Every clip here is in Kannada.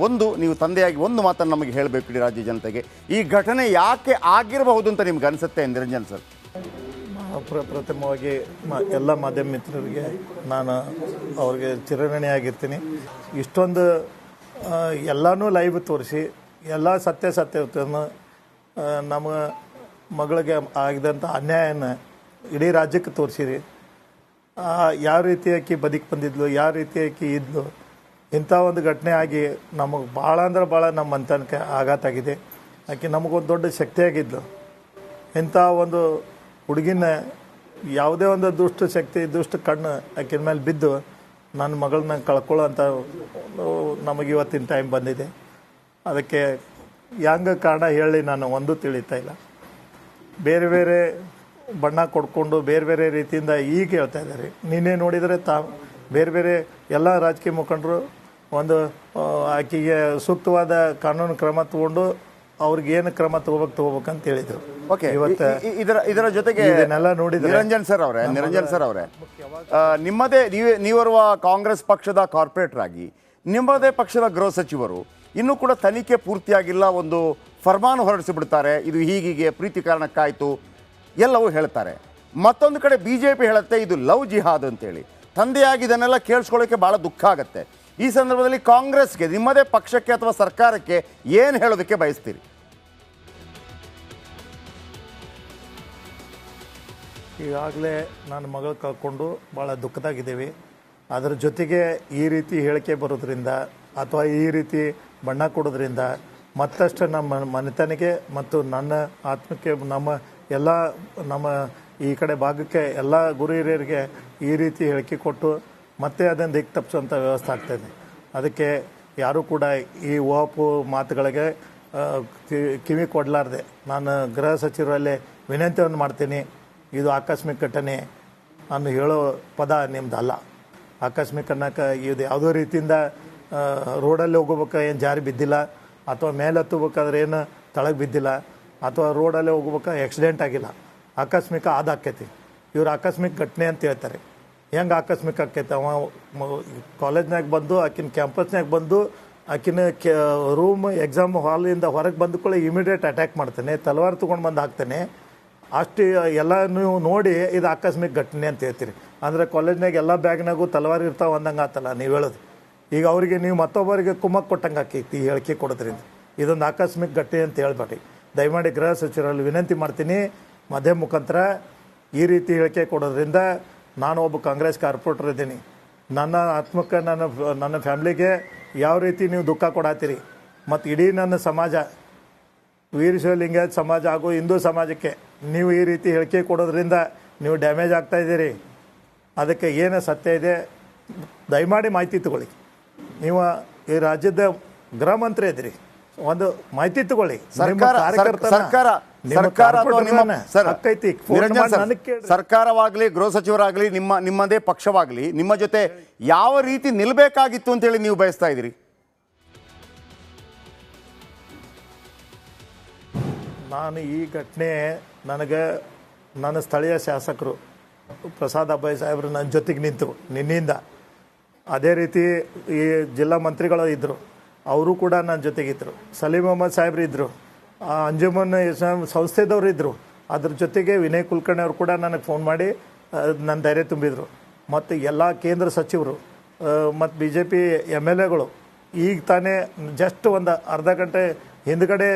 ಒಂದು, ನೀವು ತಂದೆಯಾಗಿ ಒಂದು ಮಾತನ್ನು ನಮಗೆ ಹೇಳಬೇಕು ಇಡೀ ರಾಜ್ಯ ಜನತೆಗೆ. ಈ ಘಟನೆ ಯಾಕೆ ಆಗಿರಬಹುದು ಅಂತ ನಿಮ್ಗೆ ಅನಿಸುತ್ತೆ, ನಿರಂಜನ್ ಸರ್? ಪ್ರಪ್ರಥಮವಾಗಿ ಮ, ಎಲ್ಲ ಮಾಧ್ಯಮ ಮಿತ್ರರಿಗೆ ನಾನು ಅವ್ರಿಗೆ ಚಿರಋಣಿಯಾಗಿರ್ತೀನಿ. ಇಷ್ಟೊಂದು ಎಲ್ಲನೂ ಲೈವ್ ತೋರಿಸಿ, ಎಲ್ಲ ಸತ್ಯ ಸತ್ಯ ನಮ್ಮ ಮಗಳಿಗೆ ಆಗಿದಂಥ ಅನ್ಯಾಯನ ಇಡೀ ರಾಜ್ಯಕ್ಕೆ ತೋರಿಸಿರಿ. ಯಾವ ರೀತಿ ಬದುಕಿ ಬಂದಿದ್ಲು, ಯಾವ ರೀತಿ ಆಕಿ ಇದ್ಲು ಇಂಥ ಒಂದು ಘಟನೆ ಆಗಿ ನಮಗೆ ಭಾಳ ಅಂದ್ರೆ ಭಾಳ ನಮ್ಮ ಮಂತನಕ್ಕೆ ಆಘಾತ ಆಗಿದೆ. ಆಕೆ ನಮಗೊಂದು ದೊಡ್ಡ ಶಕ್ತಿಯಾಗಿದ್ಲು ಇಂಥ ಒಂದು ಹುಡುಗಿನ ಯಾವುದೇ ಒಂದು ದುಷ್ಟ ಶಕ್ತಿ, ದುಷ್ಟ ಕಣ್ಣು ಆಕಿನ ಮೇಲೆ ಬಿದ್ದು ನನ್ನ ಮಗಳನ್ನ ಕಳ್ಕೊಳ್ಳೋ ಅಂತ ನಮಗೆ ಇವತ್ತಿನ ಟೈಮ್ ಬಂದಿದೆ. ಅದಕ್ಕೆ ಹೆಂಗೆ ಕಾರಣ ಹೇಳಿ ನಾನು ಒಂದು ತಿಳಿತಾ ಇಲ್ಲ. ಬೇರೆ ಬೇರೆ ಬಣ್ಣ ಕೊಡ್ಕೊಂಡು ಬೇರೆ ಬೇರೆ ರೀತಿಯಿಂದ ಈಗ ಹೇಳ್ತಾ ಇದ್ದಾರೆ. ನಿನ್ನೆ ನೋಡಿದರೆ ತಾ ಬೇರೆ ಬೇರೆ ಎಲ್ಲ ರಾಜಕೀಯ ಮುಖಂಡರು ಒಂದು ಆಕೆಗೆ ಸೂಕ್ತವಾದ ಕಾನೂನು ಕ್ರಮ ತಗೊಂಡು ಅವ್ರಿಗೆ ಏನು ಕ್ರಮ ತಗೋಬೇಕು ತಗೋಬೇಕಂತ ಹೇಳಿದರು. ಓಕೆ ಇವತ್ತು ಇದರ ಇದರ ಜೊತೆಗೆ ಇದನ್ನೆಲ್ಲ ನೋಡಿದ್ರೆ ನಿರಂಜನ್ ಸರ್ ಅವರೇ ನಿರಂಜನ್ ಸರ್ ಅವರೇ ನಿಮ್ಮದೇ ನೀವೇ ನೀವರುವ ಕಾಂಗ್ರೆಸ್ ಪಕ್ಷದ ಕಾರ್ಪೊರೇಟರ್ ಆಗಿ ನಿಮ್ಮದೇ ಪಕ್ಷದ ಗೃಹ ಸಚಿವರು ಇನ್ನೂ ಕೂಡ ತನಿಖೆ ಪೂರ್ತಿಯಾಗಿಲ್ಲ ಒಂದು ಫರ್ಮಾನು ಹೊರಡಿಸಿಬಿಡ್ತಾರೆ ಇದು ಹೀಗೀಗೆ ಪ್ರೀತಿ ಕಾರಣಕ್ಕಾಯ್ತು ಎಲ್ಲವೂ ಹೇಳ್ತಾರೆ. ಮತ್ತೊಂದು ಕಡೆ ಬಿ ಜೆ ಪಿ ಹೇಳುತ್ತೆ ಇದು ಲವ್ ಜಿಹಾದ್ ಅಂತೇಳಿ. ತಂದೆಯಾಗಿ ಇದನ್ನೆಲ್ಲ ಕೇಳಿಸ್ಕೊಳ್ಳೋಕ್ಕೆ ಭಾಳ ದುಃಖ ಆಗುತ್ತೆ. ಈ ಸಂದರ್ಭದಲ್ಲಿ ಕಾಂಗ್ರೆಸ್ಗೆ, ನಿಮ್ಮದೇ ಪಕ್ಷಕ್ಕೆ ಅಥವಾ ಸರ್ಕಾರಕ್ಕೆ ಏನು ಹೇಳೋದಕ್ಕೆ ಬಯಸ್ತೀರಿ? ಈಗಾಗಲೇ ನನ್ನ ಮಗಳು ಕಳ್ಕೊಂಡು ಭಾಳ ದುಃಖದಾಗಿದ್ದೀವಿ. ಅದರ ಜೊತೆಗೆ ಈ ರೀತಿ ಹೇಳಿಕೆ ಬರೋದ್ರಿಂದ ಅಥವಾ ಈ ರೀತಿ ಬಣ್ಣ ಕೊಡೋದ್ರಿಂದ ಮತ್ತಷ್ಟು ನಮ್ಮ ಮನೆತನಿಗೆ ಮತ್ತು ನನ್ನ ಆತ್ಮಕ್ಕೆ, ನಮ್ಮ ಎಲ್ಲ, ನಮ್ಮ ಈ ಕಡೆ ಭಾಗಕ್ಕೆ ಎಲ್ಲ ಗುರು ಹಿರಿಯರಿಗೆ ಈ ರೀತಿ ಹೇಳಿಕೆ ಕೊಟ್ಟು ಮತ್ತೆ ಅದನ್ನು ದಿಕ್ಕು ತಪ್ಪಿಸುವಂಥ ವ್ಯವಸ್ಥೆ ಆಗ್ತಾಯಿದೆ ಅದಕ್ಕೆ ಯಾರೂ ಕೂಡ ಈ ಓಪು ಮಾತುಗಳಿಗೆ ಕಿವಿ ಕೊಡಲಾರ್ದೆ. ನಾನು ಗೃಹ ಸಚಿವರಲ್ಲಿ ವಿನಂತಿಯನ್ನು ಮಾಡ್ತೀನಿ, ಇದು ಆಕಸ್ಮಿಕ ಘಟನೆ ನಾನು ಹೇಳೋ ಪದ ನಿಮ್ಮದಲ್ಲ ಆಕಸ್ಮಿಕ ಅನ್ನಕ್ಕೆ ಇದು ಯಾವುದೋ ರೀತಿಯಿಂದ ರೋಡಲ್ಲಿ ಹೋಗ್ಬೇಕು ಏನು ಜಾರಿ ಬಿದ್ದಿಲ್ಲ, ಅಥವಾ ಮೇಲೆ ಹತ್ತಬೇಕಾದ್ರೆ ಏನು ತಳಗೆ ಬಿದ್ದಿಲ್ಲ, ಅಥವಾ ರೋಡಲ್ಲೇ ಹೋಗ್ಬೇಕು ಆಕ್ಸಿಡೆಂಟ್ ಆಗಿಲ್ಲ. ಆಕಸ್ಮಿಕ ಆದಾಕೈತಿ ಇವರು ಆಕಸ್ಮಿಕ ಘಟನೆ ಅಂತ ಹೇಳ್ತಾರೆ. ಹೆಂಗೆ ಆಕಸ್ಮಿಕ ಆಕೈತೆ ಅವ ಕಾಲೇಜ್ನಾಗ ಬಂದು, ಆಕಿನ ಕ್ಯಾಂಪಸ್ನಾಗ ಬಂದು, ಆಕಿನ ಕೆ, ರೂಮ್ ಎಕ್ಸಾಮ್ ಹಾಲಿಂದ ಹೊರಗೆ ಬಂದುಕೊಳ್ಳಿ ಇಮಿಡಿಯೇಟ್ ಅಟ್ಯಾಕ್ ಮಾಡ್ತಾನೆ, ತಲವಾರು ತೊಗೊಂಡು ಬಂದು ಹಾಕ್ತಾನೆ. ಅಷ್ಟು ಎಲ್ಲ ನೀವು ನೋಡಿ ಇದು ಆಕಸ್ಮಿಕ ಘಟನೆ ಅಂತ ಹೇಳ್ತೀರಿ. ಅಂದರೆ ಕಾಲೇಜ್ನಾಗ ಎಲ್ಲ ಬ್ಯಾಗ್ನಾಗೂ ತಲವಾರು ಇರ್ತಾವೆ ಅಂದಂಗೆ ಆತಲ್ಲ ನೀವು ಹೇಳೋದು. ಈಗ ಅವರಿಗೆ ನೀವು ಮತ್ತೊಬ್ಬರಿಗೆ ಕುಮ್ಮಕ್ ಕೊಟ್ಟಂಗೆ ಆಕೈತಿ ಈ ಹೇಳಿಕೆ ಕೊಡೋದ್ರಿಂದ. ಇದೊಂದು ಆಕಸ್ಮಿಕ ಘಟನೆ ಅಂತ ಹೇಳ್ಬೇಡಿ. ದಯಮಾಡಿ ಗೃಹ ಸಚಿವರಲ್ಲಿ ವಿನಂತಿ ಮಾಡ್ತೀನಿ. ಮಧ್ಯ ಮುಖಾಂತರ ಈ ರೀತಿ ಹೇಳಿಕೆ ಕೊಡೋದ್ರಿಂದ ನಾನು ಒಬ್ಬ ಕಾಂಗ್ರೆಸ್ ಕಾರ್ಪೊರೇಟರ್ ಇದ್ದೀನಿ. ನನ್ನ ಆತ್ಮಕ್ಕೆ ನನ್ನ ನನ್ನ ಫ್ಯಾಮ್ಲಿಗೆ ಯಾವ ರೀತಿ ನೀವು ದುಃಖ ಕೊಡಾತೀರಿ? ಮತ್ತು ಇಡೀ ನನ್ನ ಸಮಾಜ ವೀರಶೈವಲಿಂಗಾಯತ್ ಸಮಾಜ ಹಾಗೂ ಹಿಂದೂ ಸಮಾಜಕ್ಕೆ ನೀವು ಈ ರೀತಿ ಹೇಳಿಕೆ ಕೊಡೋದ್ರಿಂದ ನೀವು ಡ್ಯಾಮೇಜ್ ಆಗ್ತಾ ಇದ್ದೀರಿ. ಅದಕ್ಕೆ ಏನು ಸತ್ಯ ಇದೆ ದಯಮಾಡಿ ಮಾಹಿತಿ ತಗೊಳ್ಳಿ. ನೀವು ಈ ರಾಜ್ಯದ ಗೃಹ ಮಂತ್ರಿ ಇದ್ದೀರಿ. ಒಂದು ಮಾಹಿತಿ ತಗೊಳ್ಳಿ. ಸರ್ಕಾರ ಸರ್ಕಾರ. ಸರ್ಕಾರವಾಗಲಿ ಗೃಹ ಸಚಿವರಾಗಲಿ ನಿಮ್ಮ ನಿಮ್ಮದೇ ಪಕ್ಷವಾಗಲಿ ನಿಮ್ಮ ಜೊತೆ ಯಾವ ರೀತಿ ನಿಲ್ಬೇಕಾಗಿತ್ತು ಅಂತೇಳಿ ನೀವು ಬಯಸ್ತಾ ಇದ್ದೀರಿ? ನಾನು ಈ ಘಟನೆ ನನಗೆ ನನ್ನ ಸ್ಥಳೀಯ ಶಾಸಕರು ಪ್ರಸಾದ್ ಅಬ್ಬಾಯಿ ಸಾಹೇಬರು ನನ್ನ ಜೊತೆಗೆ ನಿಂತರು ನಿನ್ನಿಂದ. ಅದೇ ರೀತಿ ಈ ಜಿಲ್ಲಾ ಮಂತ್ರಿಗಳು ಇದ್ದರು ಅವರು ಕೂಡ ನನ್ನ ಜೊತೆಗಿದ್ದರು ಸಲೀಂ ಅಹಮದ್ ಸಾಹೇಬ್ರು ಇದ್ದರು ಅಂಜುಮನ್ ಸಂಸ್ಥೆದವರು ಇದ್ದರು ಅದ್ರ ಜೊತೆಗೆ ವಿನಯ್ ಕುಲಕರ್ಣಿ ಅವರು ಕೂಡ ನನಗೆ ಫೋನ್ ಮಾಡಿ ನನ್ನ ಧೈರ್ಯ ತುಂಬಿದರು. ಮತ್ತು ಎಲ್ಲ ಕೇಂದ್ರ ಸಚಿವರು ಮತ್ತು B J P M L ಎಗಳು, ಈಗ ತಾನೇ ಜಸ್ಟ್ ಒಂದು ಅರ್ಧ ಗಂಟೆ ಹಿಂದ್ಗಡೆ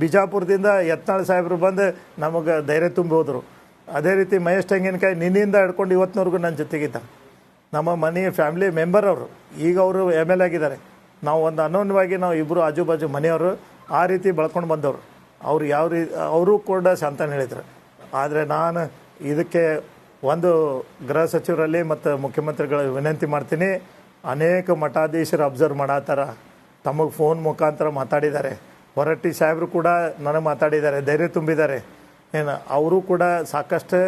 ಬಿಜಾಪುರದಿಂದ ಯತ್ನಾಳ್ ಸಾಹೇಬರು ಬಂದು ನಮಗೆ ಧೈರ್ಯ ತುಂಬಿ ಹೋದರು ಅದೇ ರೀತಿ ಮಹೇಶ್ ತೆಂಗಿನಕಾಯಿ ನಿನ್ನಿಂದ ಹಿಡ್ಕೊಂಡು ಇವತ್ತಿನವರೆಗೂ ನನ್ನ ಜೊತೆಗಿದ್ದಾರೆ ನಮ್ಮ ಮನೆ ಫ್ಯಾಮಿಲಿ ಮೆಂಬರ್ ಅವರು. ಈಗ ಅವರು ಎಂ ಎಲ್ ಆಗಿದ್ದಾರೆ. ನಾವು ಒಂದು ಅನೋನ್ಯವಾಗಿ ನಾವು ಇಬ್ಬರು ಆಜು ಬಾಜು ಮನೆಯವರು. ಆ ರೀತಿ ಬಳ್ಕೊಂಡು ಬಂದವರು. ಅವ್ರು ಯಾವ ರೀ, ಅವರು ಕೂಡ ಶಾಂತನ ಹೇಳಿದರು. ಆದರೆ ನಾನು ಇದಕ್ಕೆ ಒಂದು ಗೃಹ ಸಚಿವರಲ್ಲಿ ಮತ್ತು ಮುಖ್ಯಮಂತ್ರಿಗಳ ವಿನಂತಿ ಮಾಡ್ತೀನಿ. ಅನೇಕ ಮಠಾಧೀಶರು ಅಬ್ಸರ್ವ್ ಮಾಡತ್ತಾರ ತಮಗೆ ಫೋನ್ ಮುಖಾಂತರ ಮಾತಾಡಿದ್ದಾರೆ. ಹೊರಟ್ಟಿ ಸಾಹೇಬರು ಕೂಡ ನನಗೆ ಮಾತಾಡಿದ್ದಾರೆ, ಧೈರ್ಯ ತುಂಬಿದ್ದಾರೆ. ಏನು, ಅವರು ಕೂಡ ಸಾಕಷ್ಟು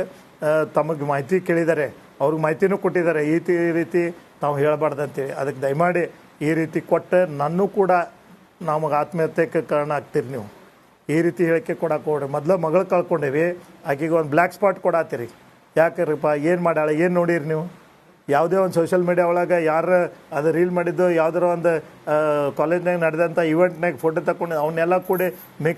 ತಮಗೆ ಮಾಹಿತಿ ಕೇಳಿದ್ದಾರೆ. ಅವ್ರಿಗೆ ಮಾಹಿತಿನೂ ಕೊಟ್ಟಿದ್ದಾರೆ. ಈ ರೀತಿ ತಾವು ಹೇಳಬಾರ್ದಂತೇಳಿ ಅದಕ್ಕೆ ದಯಮಾಡಿ ಈ ರೀತಿ ಕೊಟ್ಟು ನನ್ನೂ ಕೂಡ ನಮಗೆ ಆತ್ಮಹತ್ಯೆಗೆ ಕಾರಣ ಆಗ್ತೀರಿ ನೀವು. ಈ ರೀತಿ ಹೇಳಿಕೆ ಕೊಡಕ್ಕೆ ಹೋಗ್ರಿ ಮೊದಲು ಮಗಳು ಕಳ್ಕೊಂಡೇವಿ. ಆಕೆಗೆ ಒಂದು ಬ್ಲ್ಯಾಕ್ ಸ್ಪಾಟ್ ಕೊಡತ್ತೀರಿ ಯಾಕ್ರಿಪ್ಪ? ಏನು ಮಾಡ್ಯಾಳೆ? ಏನು ನೋಡಿರಿ ನೀವು? ಯಾವುದೇ ಒಂದು ಸೋಷಿಯಲ್ ಮೀಡಿಯಾ ಒಳಗೆ ಯಾರು ಅದು ರೀಲ್ ಮಾಡಿದ್ದು, ಯಾವ್ದಾರ ಒಂದು ಕಾಲೇಜ್ನಾಗ ನಡೆದಂಥ ಇವೆಂಟ್ನಾಗ ಫೋಟೋ ತಗೊಂಡು ಅವನ್ನೆಲ್ಲ ಕೂಡಿ